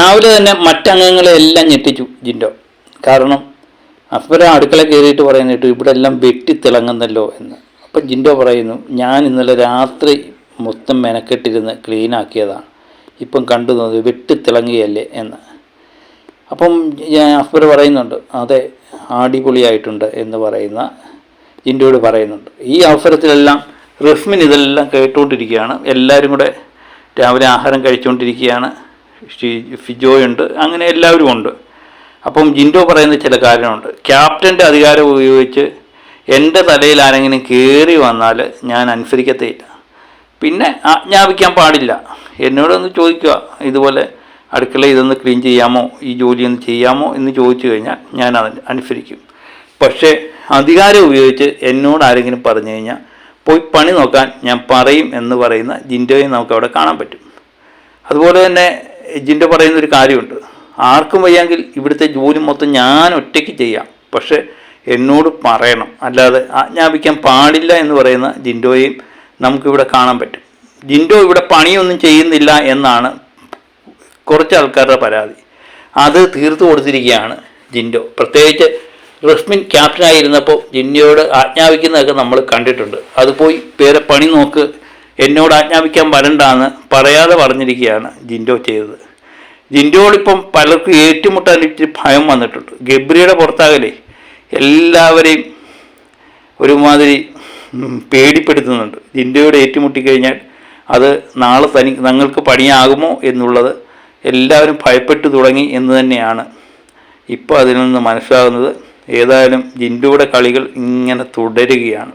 രാവിലെ തന്നെ മറ്റംഗങ്ങളെ എല്ലാം ഞെട്ടിച്ചു ജിൻഡോ. കാരണം അക്ബർ അടുക്കള കയറിയിട്ട് പറയുന്നിട്ട് ഇവിടെ എല്ലാം വെട്ടിത്തിളങ്ങുന്നല്ലോ എന്ന്. അപ്പം ജിൻഡോ പറയുന്നു ഞാൻ ഇന്നലെ രാത്രി മൊത്തം മെനക്കെട്ടിരുന്ന് ക്ലീൻ ആക്കിയതാണ് ഇപ്പം കണ്ടു തോന്നുന്നത് വെട്ടിത്തിളങ്ങിയല്ലേ എന്ന്. അപ്പം അക്ബർ പറയുന്നുണ്ട് അതെ അടിപൊളിയായിട്ടുണ്ട് എന്ന് പറയുന്ന ജിൻഡോയോട് പറയുന്നുണ്ട്. ഈ അവസരത്തിലെല്ലാം റഫ്മിൻ ഇതെല്ലാം കേട്ടുകൊണ്ടിരിക്കുകയാണ് എല്ലാവരും കൂടെ രാവിലെ ആഹാരം കഴിച്ചുകൊണ്ടിരിക്കുകയാണ് ഫിജോയുണ്ട് അങ്ങനെ എല്ലാവരും ഉണ്ട്. അപ്പം ജിൻഡോ പറയുന്ന ചില കാര്യമുണ്ട് ക്യാപ്റ്റന്റെ അധികാരം ഉപയോഗിച്ച് എന്റെ തലയിൽ ആരെങ്കിലും കയറി വന്നാൽ ഞാൻ അനുസരിക്കത്തേയില്ല. പിന്നെ ആജ്ഞാപിക്കാൻ പാടില്ല. എന്നോടൊന്ന് ചോദിക്കുക ഇതുപോലെ അടുക്കള ഇതൊന്ന് ക്ലീൻ ചെയ്യാമോ? ഈ ജോലി ഒന്ന് ചെയ്യാമോ? എന്ന് ചോദിച്ചു കഴിഞ്ഞാൽ ഞാൻ അത് അനുസരിക്കും. പക്ഷേ അധികാരം ഉപയോഗിച്ച് എന്നോട് ആരെങ്കിലും പറഞ്ഞു കഴിഞ്ഞാൽ പോയി പണി നോക്കാൻ ഞാൻ പറയും എന്ന് പറയുന്ന ജിൻഡോയെ നമുക്ക് അവിടെ കാണാൻ പറ്റും. അതുപോലെ തന്നെ ജിൻഡോ പറയുന്ന ഒരു കാര്യമുണ്ട്. ആർക്കും വയ്യെങ്കിൽ ഇവിടുത്തെ ജോലി മൊത്തം ഞാൻ ഒറ്റയ്ക്ക് ചെയ്യാം. പക്ഷേ എന്നോട് പറയണം. അല്ലാതെ ആജ്ഞാപിക്കാൻ പാടില്ല എന്ന് പറയുന്ന ജിൻഡോയെയും നമുക്കിവിടെ കാണാൻ പറ്റും. ജിൻഡോ ഇവിടെ പണിയൊന്നും ചെയ്യുന്നില്ല എന്നാണ് കുറച്ച് ആൾക്കാരുടെ പരാതി. അത് തീർത്തു കൊടുത്തിരിക്കുകയാണ് ജിൻഡോ. പ്രത്യേകിച്ച് റസ്മിൻ ക്യാപ്റ്റനായിരുന്നപ്പോൾ ജിൻഡോയോട് ആജ്ഞാപിക്കുന്നതൊക്കെ നമ്മൾ കണ്ടിട്ടുണ്ട്. അത് പോയി വേറെ പണി നോക്ക്. എന്നോട് ആജ്ഞാപിക്കാൻ വരണ്ടാന്ന് പറയാതെ പറഞ്ഞിരിക്കുകയാണ് ജിൻഡോ ചെയ്തത്. ജിൻഡോയോടിപ്പം പലർക്കും ഏറ്റുമുട്ടാൻ ഭയം വന്നിട്ടുണ്ട്. ഗബ്രിയുടെ പുറത്താകലേ എല്ലാവരെയും ഒരുമാതിരി പേടിപ്പെടുത്തുന്നുണ്ട്. ജിൻഡോയോട് ഏറ്റുമുട്ടിക്കഴിഞ്ഞാൽ അത് നാളെ തനി തങ്ങൾക്ക് പണിയാകുമോ എന്നുള്ളത് എല്ലാവരും ഭയപ്പെട്ടു തുടങ്ങി എന്ന് തന്നെയാണ് ഇപ്പോൾ അതിൽ നിന്ന് മനസ്സിലാകുന്നത്. ഏതായാലും ജിൻഡോയുടെ കളികൾ ഇങ്ങനെ തുടരുകയാണ്.